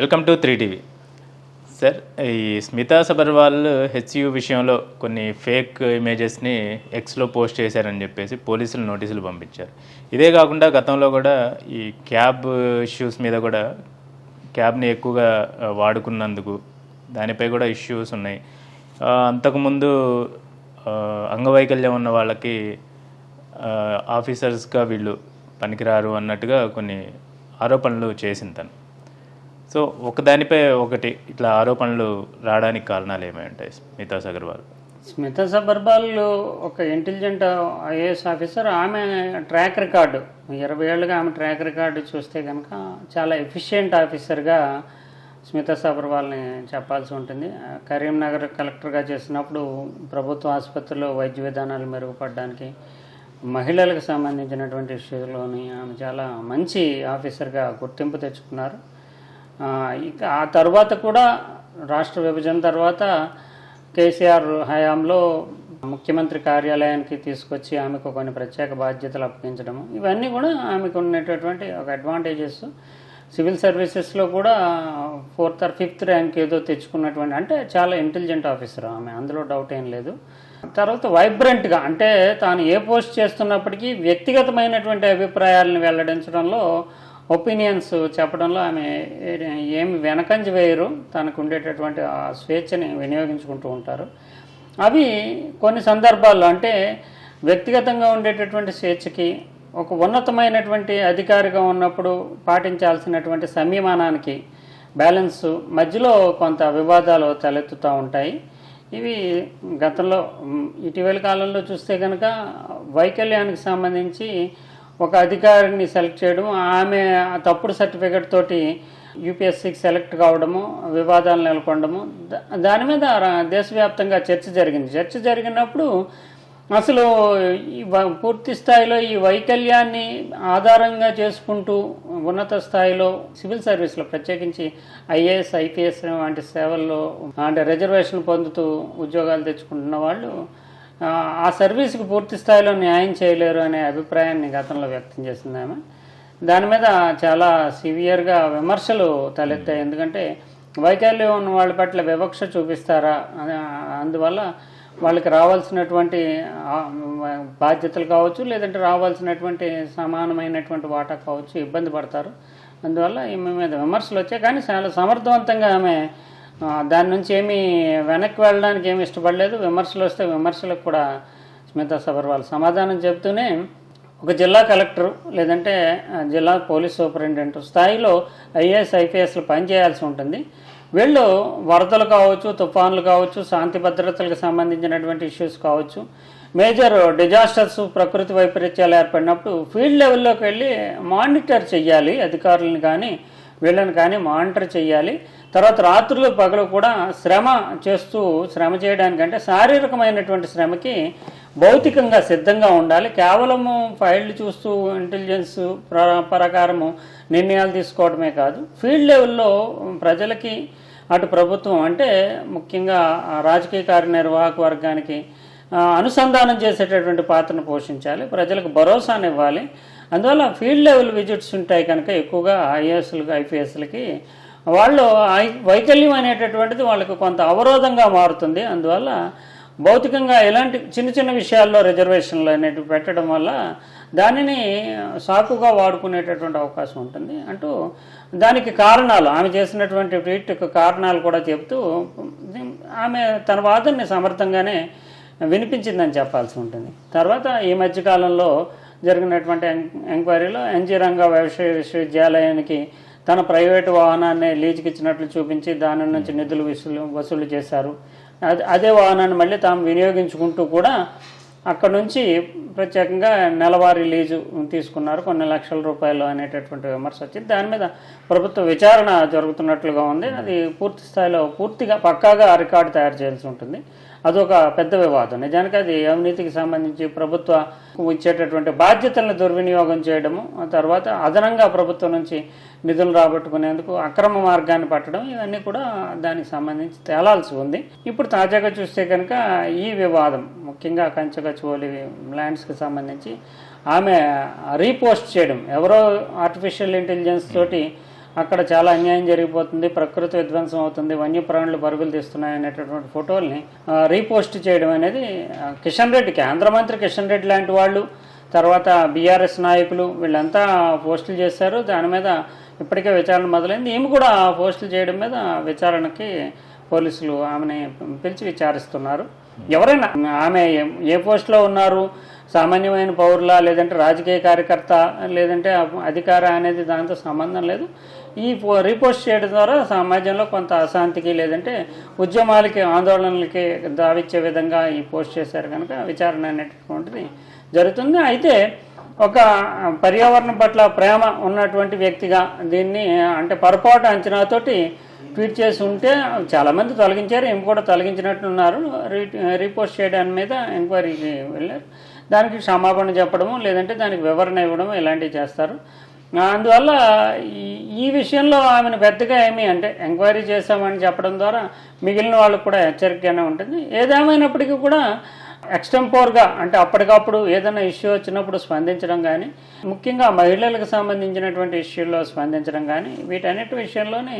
Welcome to three TV. Sir ఈ స్మితా సబర్వాల్ హెచ్యు విషయంలో కొన్ని ఫేక్ ఇమేజెస్ని ఎక్స్లో పోస్ట్ చేశారని చెప్పేసి పోలీసులు నోటీసులు పంపించారు. ఇదే కాకుండా గతంలో కూడా ఈ క్యాబ్ ఇష్యూస్ మీద కూడా క్యాబ్ని ఎక్కువగా వాడుకున్నందుకు దానిపై కూడా ఇష్యూస్ ఉన్నాయి. అంతకుముందు అంగవైకల్యం ఉన్న వాళ్ళకి ఆఫీసర్స్గా వీళ్ళు పనికిరారు అన్నట్టుగా కొన్ని ఆరోపణలు చేసింది తను. సో ఒకదానిపై ఒకటి ఇట్లా ఆరోపణలు రావడానికి కారణాలు ఏమై ఉంటాయి? స్మితా అగర్వాల్ స్మితా సబర్బాల్ ఒక ఇంటెలిజెంట్ ఐఏఎస్ ఆఫీసర్. ఆమె ట్రాక్ రికార్డు ఇరవై ఏళ్ళుగా ఆమె ట్రాక్ రికార్డు చూస్తే కనుక చాలా ఎఫిషియెంట్ ఆఫీసర్గా స్మితా సబర్వాల్ని చెప్పాల్సి ఉంటుంది. కరీంనగర్ కలెక్టర్గా చేసినప్పుడు ప్రభుత్వ ఆసుపత్రిలో వైద్య విధానాలు మెరుగుపడడానికి మహిళలకు సంబంధించినటువంటి ఇష్యూలోని ఆమె చాలా మంచి ఆఫీసర్గా గుర్తింపు తెచ్చుకున్నారు. ఇక ఆ తర్వాత కూడా రాష్ట్ర విభజన తర్వాత కేసీఆర్ హయాంలో ముఖ్యమంత్రి కార్యాలయానికి తీసుకొచ్చి ఆమెకు కొన్ని ప్రత్యేక బాధ్యతలు అప్పగించడం ఇవన్నీ కూడా ఆమెకు ఉన్నటువంటి ఒక అడ్వాంటేజెస్ సివిల్ సర్వీసెస్లో కూడా ఫోర్త్ ఆర్ ఫిఫ్త్ ర్యాంక్ ఏదో తెచ్చుకున్నటువంటి అంటే చాలా ఇంటెలిజెంట్ ఆఫీసర్ ఆమె. అందులో డౌట్ ఏం లేదు. తర్వాత వైబ్రెంట్గా అంటే తాను ఏ పోస్ట్ చేస్తున్నప్పటికీ వ్యక్తిగతమైనటువంటి అభిప్రాయాలను వెల్లడించడంలో ఒపీనియన్స్ చెప్పడంలో ఆమె ఏమి వెనకంజ వేయరు. తనకు ఉండేటటువంటి ఆ స్వేచ్ఛని వినియోగించుకుంటూ ఉంటారు. అవి కొన్ని సందర్భాల్లో అంటే వ్యక్తిగతంగా ఉండేటటువంటి స్వేచ్ఛకి ఒక ఉన్నతమైనటువంటి అధికారిగా ఉన్నప్పుడు పాటించాల్సినటువంటి సమీమానానికి బ్యాలెన్స్ మధ్యలో కొంత వివాదాలు తలెత్తుతూ ఉంటాయి. ఇవి గతంలో ఇటీవల కాలంలో చూస్తే కనుక వైకల్యానికి సంబంధించి ఒక అధికారిని సెలెక్ట్ చేయడం ఆమె తప్పుడు సర్టిఫికెట్ తోటి యూపీఎస్సీకి సెలెక్ట్ కావడము వివాదాలు నెలకొనడము దా- దాని మీద రా- దేశవ్యాప్తంగా చర్చ జరిగింది. చర్చ జరిగినప్పుడు అసలు ఈ పూర్తి స్థాయిలో ఈ వైకల్యాన్ని ఆధారంగా చేసుకుంటూ ఉన్నత స్థాయిలో సివిల్ సర్వీస్లో ప్రత్యేకించి ఐఏఎస్ ఐపీఎస్ వంటి సేవల్లో అంటే రిజర్వేషన్ పొందుతూ ఉద్యోగాలు తెచ్చుకుంటున్న వాళ్ళు ఆ, సర్వీస్కి పూర్తి స్థాయిలో న్యాయం చేయలేరు అనే అభిప్రాయాన్ని గతంలో వ్యక్తం చేసింది ఆమె. దాని మీద చాలా సివియర్గా విమర్శలు తలెత్తాయి. ఎందుకంటే వైకల్యం ఉన్న వాళ్ళ పట్ల వివక్ష చూపిస్తారా? అందువల్ల వాళ్ళకి రావాల్సినటువంటి బాధ్యతలు కావచ్చు లేదంటే రావాల్సినటువంటి సమానమైనటువంటి వాటా కావచ్చు ఇబ్బంది పడతారు. అందువల్ల ఈమె మీద విమర్శలు వచ్చాయి. కానీ చాలా సమర్థవంతంగా ఆమె దాని నుంచి ఏమీ వెనక్కి వెళ్ళడానికి ఏమి ఇష్టపడలేదు. విమర్శలు వస్తే విమర్శలకు కూడా స్మితా సబర్వాల్ సమాధానం చెబుతూనే ఒక జిల్లా కలెక్టర్ లేదంటే జిల్లా పోలీస్ సూపరింటెండెంట్ స్థాయిలో ఐఏఎస్ ఐపీఎస్లు పనిచేయాల్సి ఉంటుంది. వీళ్ళు వరదలు కావచ్చు తుఫాన్లు కావచ్చు శాంతి భద్రతలకు సంబంధించినటువంటి ఇష్యూస్ కావచ్చు మేజర్ డిజాస్టర్స్ ప్రకృతి వైపరీత్యాలు ఏర్పడినప్పుడు ఫీల్డ్ లెవెల్లోకి వెళ్ళి మానిటర్ చెయ్యాలి అధికారులను కానీ వీళ్ళని కానీ మానిటర్ చేయాలి. తర్వాత రాత్రులు పగలు కూడా శ్రమ చేస్తూ శ్రమ చేయడానికంటే శారీరకమైనటువంటి శ్రమకి భౌతికంగా సిద్ధంగా ఉండాలి. కేవలము ఫైళ్ళు చూస్తూ ఇంటెలిజెన్స్ ప్ర- ప్రకారము నిర్ణయాలు తీసుకోవడమే కాదు. ఫీల్డ్ లెవెల్లో ప్రజలకి అటు ప్రభుత్వం అంటే ముఖ్యంగా రాజకీయ కార్యనిర్వాహక వర్గానికి అనుసంధానం చేసేటటువంటి పాత్రను పోషించాలి. ప్రజలకు భరోసానివ్వాలి. ఇవ్వాలి అందువల్ల ఫీల్డ్ లెవెల్ విజిట్స్ ఉంటాయి కనుక ఎక్కువగా ఐఏఎస్లకి ఐపీఎస్లకి. వాళ్ళు ఐ- వైకల్యం అనేటటువంటిది వాళ్ళకి కొంత అవరోధంగా మారుతుంది. అందువల్ల భౌతికంగా ఎలాంటి చిన్న చిన్న విషయాల్లో రిజర్వేషన్లు అనేటివి పెట్టడం వల్ల దానిని సాకుగా వాడుకునేటటువంటి అవకాశం ఉంటుంది. అంటూ దానికి కారణాలు ఆమె చేసినటువంటి ట్వీట్కి కారణాలు కూడా చెప్తూ ఆమె తన వాదనని సమర్థంగానే వినిపించిందని చెప్పాల్సి ఉంటుంది. తర్వాత ఈ మధ్యకాలంలో జరిగినటువంటి ఎంక్వైరీలో ఎన్జీ రంగా వ్యవసాయ విశ్వవిద్యాలయానికి తన ప్రైవేటు వాహనాన్ని లీజుకి ఇచ్చినట్లు చూపించి దాని నుంచి నిధులు వసూలు వసూలు చేశారు. అదే అదే వాహనాన్ని మళ్ళీ తాము వినియోగించుకుంటూ కూడా అక్కడ నుంచి ప్రత్యేకంగా నెలవారీ లీజు తీసుకున్నారు. కొన్ని లక్షల రూపాయలు అనేటటువంటి విమర్శ వచ్చింది దాని మీద ప్రభుత్వ విచారణ జరుగుతున్నట్లుగా ఉంది. అది పూర్తి స్థాయిలో పూర్తిగా పక్కాగా రికార్డు తయారు చేయాల్సి ఉంటుంది. అదొక పెద్ద వివాదం. నిజానికి అది అవినీతికి సంబంధించి ప్రభుత్వ ఇచ్చేటటువంటి బాధ్యతలను దుర్వినియోగం చేయడము తర్వాత అదనంగా ప్రభుత్వం నుంచి నిధులు రాబట్టుకునేందుకు అక్రమ మార్గాన్ని పట్టడం ఇవన్నీ కూడా దానికి సంబంధించి తేలాల్సి ఉంది. ఇప్పుడు తాజాగా చూస్తే కనుక ఈ వివాదం ముఖ్యంగా కంచగచ్చువలి ల్యాండ్స్కి సంబంధించి ఆమె రీపోస్ట్ చేయడం ఎవరో ఆర్టిఫిషియల్ ఇంటెలిజెన్స్ తోటి అక్కడ చాలా అన్యాయం జరిగిపోతుంది ప్రకృతి విధ్వంసం అవుతుంది వన్యప్రాణులు పరుగులు తీస్తున్నాయి అనేటటువంటి ఫోటోల్ని రీపోస్ట్ చేయడం అనేది కిషన్ రెడ్డి కేంద్ర మంత్రి కిషన్ రెడ్డి లాంటి వాళ్ళు తర్వాత బీఆర్ఎస్ నాయకులు వీళ్ళంతా పోస్టులు చేశారు. దాని మీద ఇప్పటికే విచారణ మొదలైంది. ఈమె కూడా పోస్టులు చేయడం మీద విచారణకి పోలీసులు ఆమెని పిలిచి విచారిస్తున్నారు. ఎవరైనా ఆమె ఏ- ఏ పోస్టులో ఉన్నారు? సామాన్యమైన పౌరుల లేదంటే రాజకీయ కార్యకర్త లేదంటే అధికార అనేది దాంతో సంబంధం లేదు. ఈ పో- రీపోస్ట్ చేయడం ద్వారా సమాజంలో కొంత అశాంతికి లేదంటే ఉద్యమాలకి ఆందోళనలకి దావిచ్చే విధంగా ఈ పోస్ట్ చేశారు కనుక విచారణ అనేటటువంటిది జరుగుతుంది. అయితే ఒక పర్యావరణం పట్ల ప్రేమ ఉన్నటువంటి వ్యక్తిగా దీన్ని అంటే పొరపాటు అంచనాతోటి ట్వీట్ చేసి ఉంటే చాలామంది తొలగించారు ఏమి కూడా తొలగించినట్లున్నారు రీ రీపోస్ట్ చేయడాని మీద ఎంక్వైరీకి వెళ్ళారు. దానికి క్షమాపణ చెప్పడము లేదంటే దానికి వివరణ ఇవ్వడం ఇలాంటివి చేస్తారు. అందువల్ల ఈ ఈ విషయంలో ఆమెను పెద్దగా ఏమి అంటే ఎంక్వైరీ చేశామని చెప్పడం ద్వారా మిగిలిన వాళ్ళకు కూడా హెచ్చరికగానే ఉంటుంది. ఏదేమైనప్పటికీ కూడా ఎక్స్టెంపోర్గా అంటే అప్పటికప్పుడు ఏదైనా ఇష్యూ వచ్చినప్పుడు స్పందించడం కానీ ముఖ్యంగా మహిళలకు సంబంధించినటువంటి ఇష్యూల్లో స్పందించడం కానీ వీటన్నిటి విషయంలోనే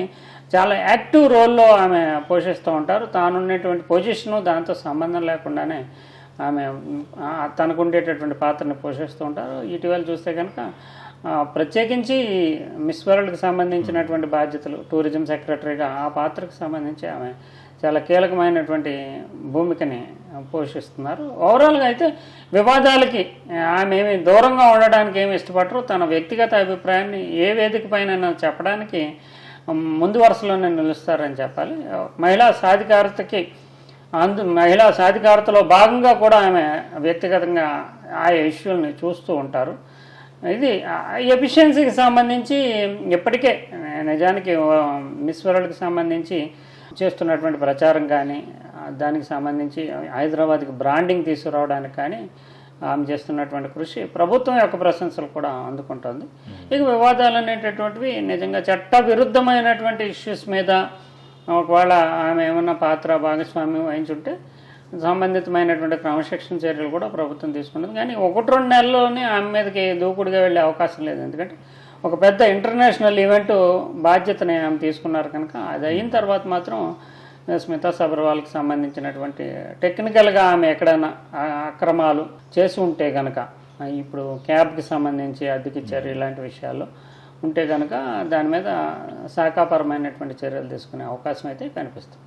చాలా యాక్టివ్ రోల్లో ఆమె పోషిస్తూ ఉంటారు. తానున్నటువంటి పొజిషను దాంతో సంబంధం లేకుండానే ఆమె తనకు ఉండేటటువంటి పాత్రని పోషిస్తూ ఉంటారు. ఇటీవల చూస్తే కనుక ప్రత్యేకించి మిస్ వరల్డ్కి సంబంధించినటువంటి బాధ్యతలు టూరిజం సెక్రటరీగా ఆ పాత్రకు సంబంధించి ఆమె చాలా కీలకమైనటువంటి భూమికని పోషిస్తున్నారు. ఓవరాల్గా అయితే వివాదాలకి ఆమె ఏమి దూరంగా ఉండడానికి ఏమి ఇష్టపడరు. తన వ్యక్తిగత అభిప్రాయాన్ని ఏ వేదిక పైన చెప్పడానికి ముందు వరుసలోనే నిలుస్తారని చెప్పాలి. మహిళా సాధికారతకి అందు మహిళా సాధికారతలో భాగంగా కూడా ఆమె వ్యక్తిగతంగా ఆయా ఇష్యూల్ని చూస్తూ ఉంటారు. ఇది ఎఫిషియన్సీకి సంబంధించి ఇప్పటికే నిజానికి మిస్ వరల్డ్కి సంబంధించి చేస్తున్నటువంటి ప్రచారం కానీ దానికి సంబంధించి హైదరాబాద్కి బ్రాండింగ్ తీసుకురావడానికి కానీ ఆమె చేస్తున్నటువంటి కృషి ప్రభుత్వం యొక్క ప్రశంసలు కూడా అందుకుంటుంది. ఇక వివాదాలు అనేటటువంటివి నిజంగా చట్ట విరుద్ధమైనటువంటి ఇష్యూస్ మీద ఒకవేళ ఆమె ఏమన్నా పాత్ర భాగస్వామ్యం వహించుంటే సంబంధితమైనటువంటి క్రమశిక్షణ చర్యలు కూడా ప్రభుత్వం తీసుకున్నది. కానీ ఒకటి రెండు నెలల్లోనే ఆమె మీదకి దూకుడుగా వెళ్ళే అవకాశం లేదు. ఎందుకంటే ఒక పెద్ద ఇంటర్నేషనల్ ఈవెంట్ బాధ్యతని ఆమె తీసుకున్నారు కనుక అది అయిన తర్వాత మాత్రం స్మితా సబర్వాల్కి సంబంధించినటువంటి టెక్నికల్గా ఆమె ఎక్కడైనా అక్రమాలు చేసి ఉంటే కనుక ఇప్పుడు క్యాబ్కి సంబంధించి అద్దెకిచ్చారు ఇలాంటి విషయాల్లో ఉంటే కనుక దాని మీద శాఖాపరమైనటువంటి చర్యలు తీసుకునే అవకాశం అయితే కనిపిస్తుంది.